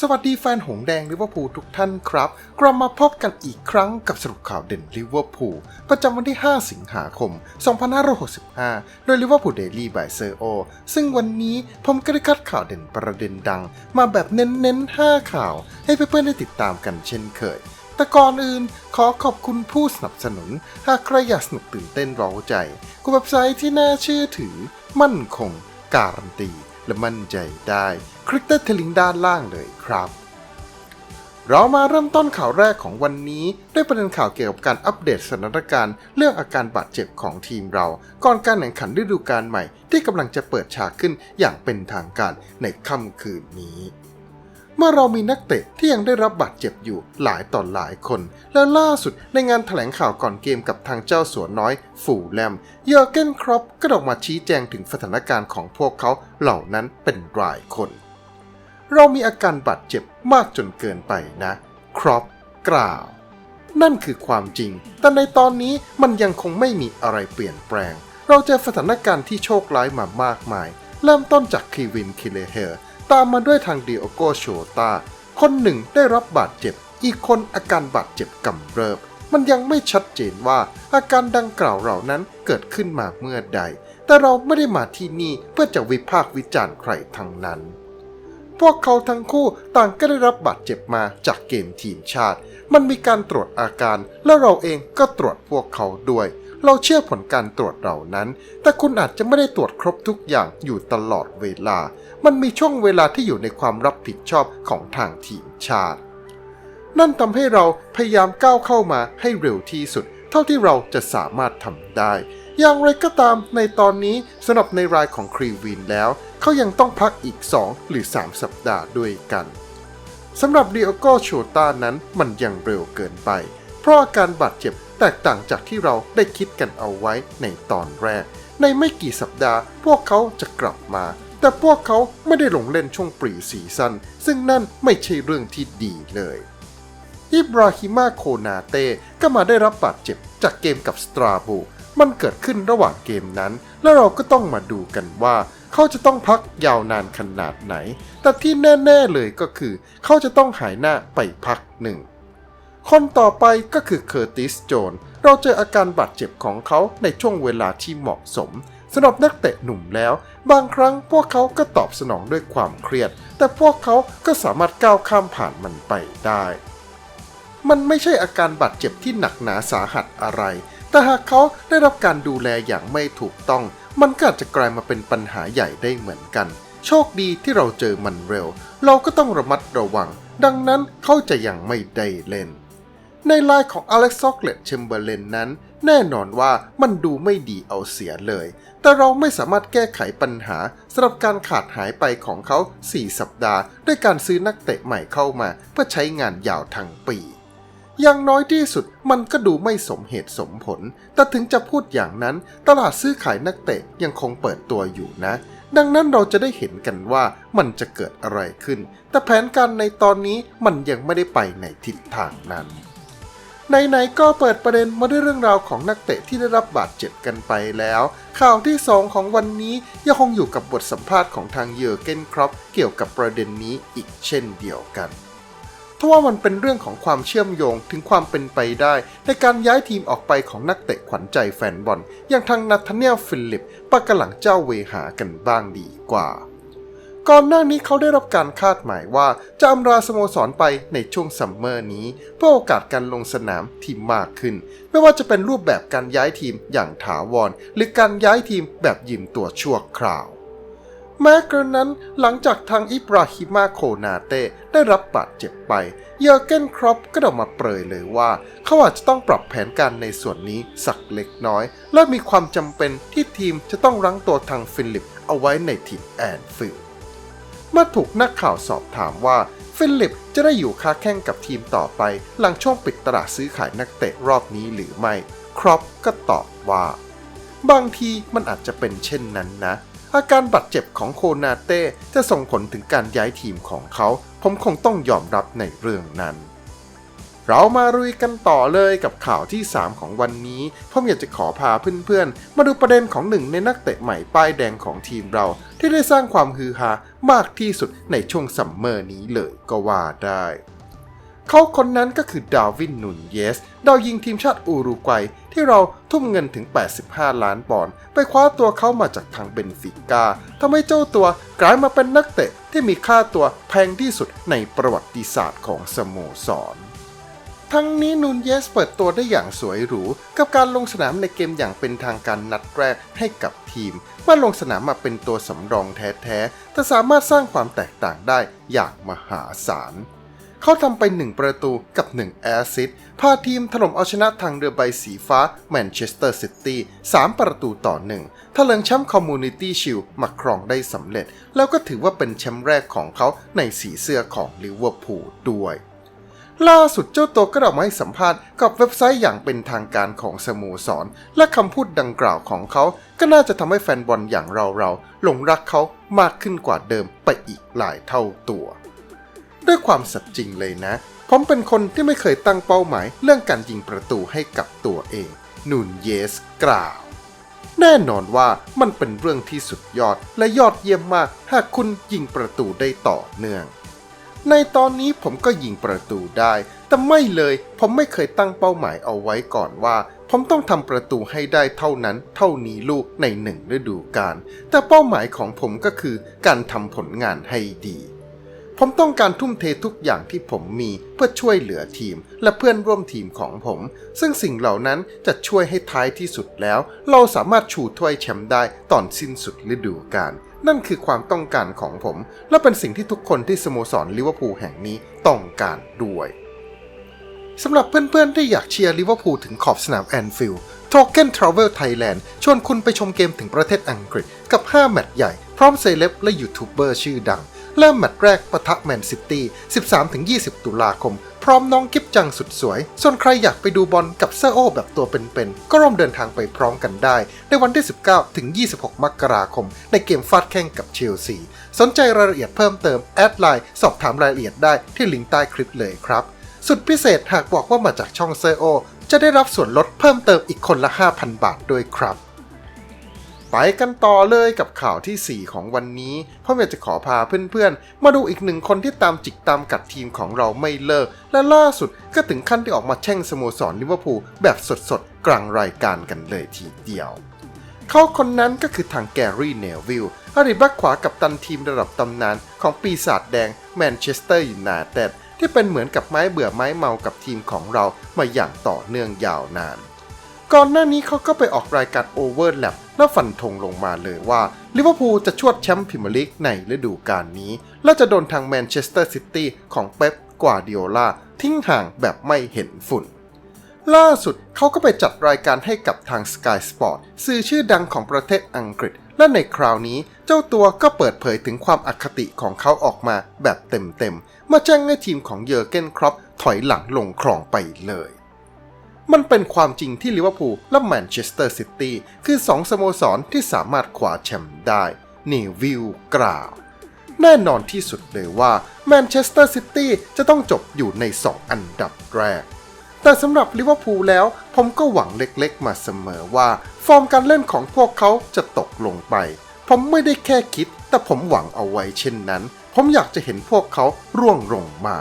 สวัสดีแฟนหงแดงลิเวอร์พูลทุกท่านครับกลับมาพบกันอีกครั้งกับสรุปข่าวเด่นลิเวอร์พูลประจำวันที่ 5 สิงหาคม 2565 โดยลิเวอร์พูลเดลี่บายเซอร์โอซึ่งวันนี้ผมก็ได้คัดข่าวเด่นประเด็นดัง มาแบบเน้นๆ 5 ข่าว ให้เพื่อนๆได้ติดตามกันเช่นเคยแต่ก่อนอื่นขอขอบคุณผู้สนับสนุน หากใครอยากสนุกตื่นเต้นเร้าใจกับเว็บไซต์ที่น่าเชื่อถือ มั่นคง การันตี และมั่นใจได้คลิกได้ที่ลิงด้านล่างเลยครับ เรามาเริ่มต้นข่าวแรกของวันนี้ด้วยประเด็นข่าวเกี่ยวกับการอัปเดตสถานการณ์ เรื่องอาการบาดเจ็บของทีมเรา ก่อนการแข่งขันฤดูกาลใหม่ ที่กำลังจะเปิดฉากขึ้นอย่างเป็นทางการในค่ำคืนนี้ เมื่อเรามีนักเตะที่ยังได้รับบาดเจ็บอยู่หลายต่อหลายคน และล่าสุดในงานแถลงข่าวก่อนเกมกับทางเจ้าสัวน้อยฝูแลม เยอร์เกนครอปก็ออกมาชี้แจงถึงสถานการณ์ของพวกเขาเหล่านั้นเป็นรายคน เรามีอาการบาดเจ็บมากจนเกินไปนะ ครอปกล่าว นั่นคือความจริง แต่ในตอนนี้มันยังคงไม่มีอะไรเปลี่ยนแปลง เราเจอสถานการณ์ที่โชคร้ายมามากมาย เริ่มต้นจากคีวินคิเลเฮร์ ตามมาด้วยทางเดิโอโกโชตา คนหนึ่งได้รับบาดเจ็บ อีกคนอาการบาดเจ็บกำเริบ มันยังไม่ชัดเจนว่าอาการดังกล่าวเหล่านั้นเกิดขึ้นมาเมื่อใด แต่เราไม่ได้มาที่นี่เพื่อจะวิพากษ์วิจารณ์ใครทั้งนั้น พวกเขาทั้งคู่ต่างก็ได้รับบาดเจ็บมาจากเกมทีมชาติ มันมีการตรวจอาการและเราเองก็ตรวจพวกเขาด้วย เราเชื่อผลการตรวจเหล่านั้น แต่คุณอาจจะไม่ได้ตรวจครบทุกอย่างอยู่ตลอดเวลา มันมีช่วงเวลาที่อยู่ในความรับผิดชอบของทางทีมชาติ นั่นทำให้เราพยายามก้าวเข้ามาให้เร็วที่สุด เท่าที่เราจะสามารถทำได้ อย่างไรก็ตามในตอนนี้สำหรับในรายของครีวินแล้ว เขายังต้องพักอีก 2 หรือ 3 สัปดาห์ด้วยกันสำหรับดิโอโกโชตานั้นมันยังเร็วเกินไป เพราะอาการบาดเจ็บ แตกต่างจากที่เราได้คิดกันเอาไว้ในตอนแรก ในไม่กี่สัปดาห์ พวกเขาจะกลับมา แต่พวกเขาไม่ได้ลงเล่นช่วงปรีซีซั่นซึ่งนั่นไม่ใช่เรื่องที่ดีเลยอิบราฮิมาโคนาเต้ก็มาได้รับบาดเจ็บจากเกมกับสตราบูมันเกิดขึ้นระหว่างเกมนั้น และเราก็ต้องมาดูกันว่า เขาจะต้องพักยาวนานขนาดไหน แต่ที่แน่ ๆเลยก็คือ เขาจะต้องหายหน้าไปพักหนึ่ง คนต่อไปก็คือเคอร์ติสโจน เราเจออาการบาดเจ็บของเขาในช่วงเวลาที่เหมาะสมสำหรับนักเตะหนุ่มแล้ว บางครั้งพวกเขาก็ตอบสนองด้วยความเครียด แต่พวกเขาก็สามารถก้าวข้ามผ่านมันไปได้ มันไม่ใช่อาการบาดเจ็บที่หนักหนาสาหัสอะไร แต่หากเขาได้รับการดูแลอย่างไม่ถูกต้อง มันก็อาจจะกลายมาเป็นปัญหาใหญ่ได้เหมือนกัน โชคดีที่เราเจอมันเร็ว เราก็ต้องระมัดระวัง ดังนั้นเขาจะยังไม่ได้เล่น ในลน์ของอเล็กซ์ซอกเลตเชมเบอร์เลนนั้น แน่นอนว่ามันดูไม่ดีเอาเสียเลย แต่เราไม่สามารถแก้ไขปัญหาสำหรับการขาดหายไปของเขา 4 สัปดาห์ ด้วยการซื้อนักเตะใหม่เข้ามา เพื่อใช้งานยาวทั้งปีอย่างน้อยที่สุดมันก็ดูไม่สมเหตุสมผล แต่ถึงจะพูดอย่างนั้น ตลาดซื้อขายนักเตะยังคงเปิดตัวอยู่นะ ดังนั้นเราจะได้เห็นกันว่ามันจะเกิดอะไรขึ้น แต่แผนการในตอนนี้มันยังไม่ได้ไปในทิศทางนั้น ไหนๆก็เปิดประเด็นมาด้วยเรื่องราวของนักเตะที่ได้รับบาดเจ็บกันไปแล้ว ข่าวที่ 2 ของวันนี้ยังคงอยู่กับบทสัมภาษณ์ของทางเยอร์เกนครอปเกี่ยวกับประเด็นนี้อีกเช่นเดียวกันทว่ามันเป็นเรื่องของความเชื่อมโยงถึงความเป็นไปได้ ในการย้ายทีมออกไปของนักเตะขวัญใจแฟนบอลอย่างทางนาธาเนียลฟิลิปปากหลังเจ้าเวหากันบ้างดีกว่า ก่อนหน้านี้เขาได้รับการคาดหมายว่าจะอำลาสโมสรไปในช่วงซัมเมอร์นี้ เพื่อโอกาสการลงสนามที่มากขึ้น ไม่ว่าจะเป็นรูปแบบการย้ายทีมอย่างถาวร หรือการย้ายทีมแบบยืมตัวชั่วคราว แม้กระนั้นหลังจากทางอิบราฮิมาโคนาเต้ได้รับบาดเจ็บไป เยอร์เกนครอปก็ออกมาเปรยเลยว่า เขาอาจจะต้องปรับแผนการในส่วนนี้สักเล็กน้อย และมีความจำเป็นที่ทีมจะต้องรั้งตัวทางฟิลิปเอาไว้ในทีมแอนฟิลด์ เมื่อถูกนักข่าวสอบถามว่าฟิลิปจะได้อยู่ค้าแข่งกับทีมต่อไป หลังช่วงปิดตลาดซื้อขายนักเตะรอบนี้หรือไม่ ครอปก็ตอบว่า บางทีมันอาจจะเป็นเช่นนั้นนะ อาการบาดเจ็บของโคนาเต้จะส่งผลถึงการย้ายทีมของเขา ผมคงต้องยอมรับในเรื่องนั้น เรามารุยกันต่อเลยกับข่าวที่ 3 ของวันนี้ผมอยากจะขอพาเพื่อนๆ มาดูประเด็นของหนึ่งในนักเตะใหม่ป้ายแดงของทีมเรา ที่ได้สร้างความฮือฮามากที่สุดในช่วงซัมเมอร์นี้เลยก็ว่าได้ เขาคนนั้นก็คือดาวินนุนเยส ดาวยิงทีมชาติอูรุกวัย ที่เราทุ่มเงินถึง 85 ล้านปอนด์ไปคว้าตัวเขามาจากทางเบนฟิก้าทำให้เจ้าตัวกลายมาเป็นนักเตะที่มีค่าตัวแพงที่สุดในประวัติศาสตร์ของสโมสร ทั้งนี้นูนเยสเปิดตัวได้อย่างสวยหรู กับการลงสนามในเกมอย่างเป็นทางการนัดแรกให้กับทีมเมื่อลงสนามมาเป็นตัวสำรองแท้ๆ แต่สามารถสร้างความแตกต่างได้อย่างมหาศาลเขาทำไป 1 ประตูกับ 1 แอสซิสต์พาทีมถล่มเอาชนะทางเรือใบสีฟ้าแมนเชสเตอร์ซิตี้3ประตูต่อ1ถ้าเลิงแชมป์คอมมูนิตี้ชิลมาครองได้สำเร็จ แล้วก็ถือว่าเป็นแชมป์แรกของเขาในสีเสื้อของลิเวอร์พูลด้วย ล่าสุดเจ้าตัวก็ออกมาให้สัมภาษณ์กับเว็บไซต์อย่างเป็นทางการของสโมสร และคำพูดดังกล่าวของเขา ก็น่าจะทำให้แฟนบอลอย่างเราๆหลงรักเขามากขึ้นกว่าเดิมไปอีกหลายเท่าตัว ด้วยความสัตย์จริงเลยนะ ผมเป็นคนที่ไม่เคยตั้งเป้าหมายเรื่องการยิงประตูให้กับตัวเอง นูนเยสกล่าว แน่นอนว่ามันเป็นเรื่องที่สุดยอดและยอดเยี่ยมมากหากคุณยิงประตูได้ต่อเนื่อง ในตอนนี้ผมก็ยิงประตูได้ แต่ไม่เลย ผมไม่เคยตั้งเป้าหมายเอาไว้ก่อนว่า ผมต้องทำประตูให้ได้เท่านั้น เท่านี้ลูกในหนึ่งฤดูกาล แต่เป้าหมายของผมก็คือการทำผลงานให้ดี ผมต้องการทุ่มเททุกอย่างที่ผมมีเพื่อช่วยเหลือทีม และเพื่อนร่วมทีมของผม ซึ่งสิ่งเหล่านั้นจะช่วยให้ท้ายที่สุดแล้ว เราสามารถชูถ้วยแชมป์ได้ตอนสิ้นสุดฤดูกาล นั่นคือความต้องการของผม และเป็นสิ่งที่ทุกคนที่สโมสรลิเวอร์พูลแห่งนี้ต้องการด้วยสำหรับเพื่อนๆ ที่อยากเชียร์ลิเวอร์พูลถึงขอบสนามแอนฟิลด์ Token Travel Thailand ชวนคุณไปชมเกมถึงประเทศอังกฤษกับ 5 แมตช์ใหญ่ พร้อมเซเลบและยูทูบเบอร์ชื่อดัง เริ่มแมตช์แรกปะทะแมนซิตี้ 13-20 ตุลาคม ร้อมน้องกิฟจังสุดสวย ส่วนใครอยากไปดูบอลกับเซอร์โอแบบตัวเป็นๆ ก็ร่วมเดินทางไปพร้อมกันได้ ในวันที่ 19-26 มกราคม ในเกมฟาดแข่งกับเชลซี สนใจรายละเอียดเพิ่มเติม แอดไลน์สอบถามรายละเอียดได้ที่ลิงก์ใต้คลิปเลยครับ สุดพิเศษหากบอกว่ามาจากช่องเซอร์โอจะได้รับส่วนลดเพิ่มเติมอีกคนละ 5,000 บาทด้วยครับ ไปกันต่อเลยกับข่าวทีสี่4 ของวันนี้พ่ออยากจะขอพาเพื่อนๆ มาดูอีกหนึ่งคนที่ตามจิกตามกัดทีมของเราไม่เลิก และล่าสุดก็ถึงขั้นที่ออกมาแช่งสโมสรลิเวอร์พูลแบบสดๆ กลางรายการกันเลยทีเดียว เขาคนนั้นก็คือทางแกรี่เนลวิลอดีตแบ็คขวากับตันทีมระดับตำนานของปีศาจแดงแมนเชสเตอร์ยูไนเต็ดที่เป็นเหมือนกับไม้เบื่อไม้เมากับทีมของเรามาอย่างต่อเนื่องยาวนาน ก่อนหน้านี้เขาก็ไปออกรายการ Overlap และฟันธงลงมาเลยว่าลิเวอร์พูลจะชวดแชมป์พรีเมียร์ลีกในฤดูกาลนี้ และจะโดนทางแมนเชสเตอร์ซิตี้ของเป๊ปกวาดิโอลาทิ้งห่างแบบไม่เห็นฝุ่น ล่าสุดเขาก็ไปจัดรายการให้กับทาง Sky Sport สื่อชื่อดังของประเทศอังกฤษ และในคราวนี้เจ้าตัวก็เปิดเผยถึงความอคติของเขาออกมาแบบเต็มๆมาแจ้งให้ทีมของเยอร์เกนครอปถอยหลังลงคลองไปเลย มันเป็นความจริงที่ลิเวอร์พูลและแมนเชสเตอร์ซิตี้คือสองสโมสรที่สามารถคว้าแชมป์ได้นีวิลกล่าว แน่นอนที่สุดเลยว่าแมนเชสเตอร์ซิตี้จะต้องจบอยู่ใน 2 อันดับแรก แต่สำหรับลิเวอร์พูลแล้ว ผมก็หวังเล็กๆ มาเสมอว่า ฟอร์มการเล่นของพวกเขาจะตกลงไป ผมไม่ได้แค่คิด แต่ผมหวังเอาไว้เช่นนั้น ผมอยากจะเห็นพวกเขาร่วงลงมา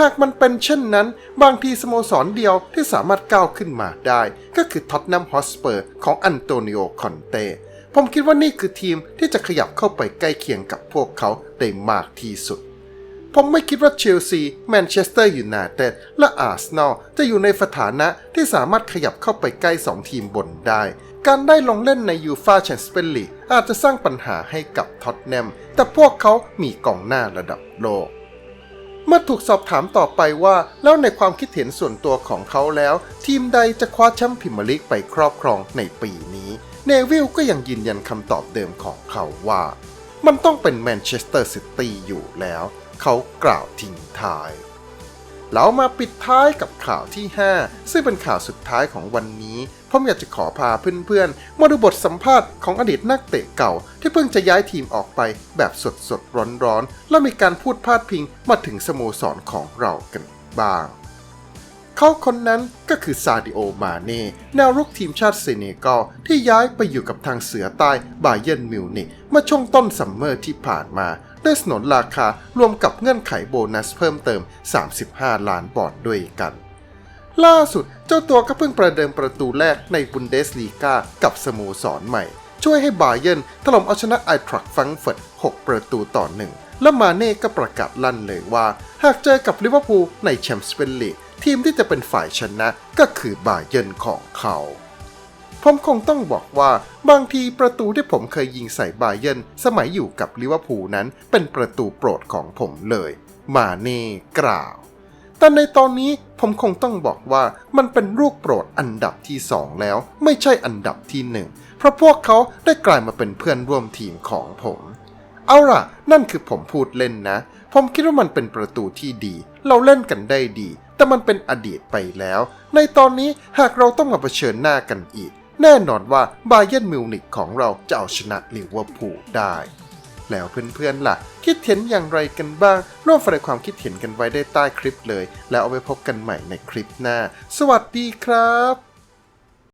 หากมันเป็นเช่นนั้น บางทีสโมสรเดียวที่สามารถก้าวขึ้นมาได้ ก็คือท็อตแนมฮอสเปอร์ของอันโตนิโอคอนเต้ผมคิดว่านี่คือทีมที่จะขยับเข้าไปใกล้เคียงกับพวกเขาได้มากที่สุด ผมไม่คิดว่าเชลซี แมนเชสเตอร์ยูไนเต็ด และอาร์เซนอลจะอยู่ในสถานะที่สามารถขยับเข้าไปใกล้ 2 ทีมบนได้ การได้ลงเล่นในยูฟาแชมเปี้ยนลีกอาจจะสร้างปัญหาให้กับท็อตแนม แต่พวกเขามีกองหน้าระดับโลก เมื่อถูกสอบถามต่อไปว่า แล้วในความคิดเห็นส่วนตัวของเขาแล้ว ทีมใดจะคว้าแชมป์พรีเมียร์ลีกไปครอบครองในปีนี้เนวิลก็ยังยืนยันคำตอบเดิมของเขาว่า มันต้องเป็นแมนเชสเตอร์ซิตี้อยู่แล้ว เขากล่าวทิ้งท้าย เรามาปิดท้ายกับข่าวที่ 5 ซึ่งเป็นข่าวสุดท้ายของวันนี้ผมอยากจะขอพาเพื่อนๆ มาดูบทสัมภาษณ์ของอดีตนักเตะเก่า ที่เพิ่งจะย้ายทีมออกไปแบบสดๆ ร้อนๆ และมีการพูดพาดพิงมาถึงสโมสรของเรากันบ้าง เขาคนนั้นก็คือซาดิโอ มาเน่แนวรุกทีมชาติเซเนกัลที่ย้ายไปอยู่กับทางเสือใต้บาเยิร์นมิวนิกเมื่อช่วงต้นซัมเมอร์ที่ผ่านมา ด้วยสนนราคารวมกับเงื่อนไขโบนัสเพิ่มเติม 35 ล้านปอนด์ด้วยกัน ล่าสุดเจ้าตัวก็เพิ่งประเดิมประตูแรกในบุนเดสลีกากับสโมสรใหม่ ช่วยให้บาเยิร์นถล่มเอาชนะไอทรักฟังเฟิร์ต6 ประตูต่อหนึ่งและมาเน่ก็ประกาศลั่นเลยว่า หากเจอกับลิเวอร์พูลในแชมเปี้ยนลีกทีมที่จะเป็นฝ่ายชนะก็คือบาเยิร์นของเขา ผมคงต้องบอกว่าบางทีประตูที่ผมเคยยิงใส่บาเยิร์นสมัยอยู่กับลิเวอร์พูลนั้นเป็นประตูโปรดของผมเลย มาเน่กล่าว แต่ในตอนนี้ผมคงต้องบอกว่ามันเป็นลูกโปรดอันดับที่2แล้ว ไม่ใช่อันดับที่1เพราะพวกเขาได้กลายมาเป็นเพื่อนร่วมทีมของผม เอาล่ะ นั่นคือผมพูดเล่นนะ ผมคิดว่ามันเป็นประตูที่ดี เราเล่นกันได้ดี แต่มันเป็นอดีตไปแล้ว ในตอนนี้หากเราต้องมาเผชิญหน้ากันอีก แน่นอนว่าบาเยิร์นมิวนิกของเราจะเอาชนะลิเวอร์พูลได้ แล้วเพื่อนๆล่ะ คิดเห็นอย่างไรกันบ้าง ร่วมแสดงความคิดเห็นกันไว้ได้ใต้คลิปเลย แล้วเอาไปพบกันใหม่ในคลิปหน้า สวัสดีครับ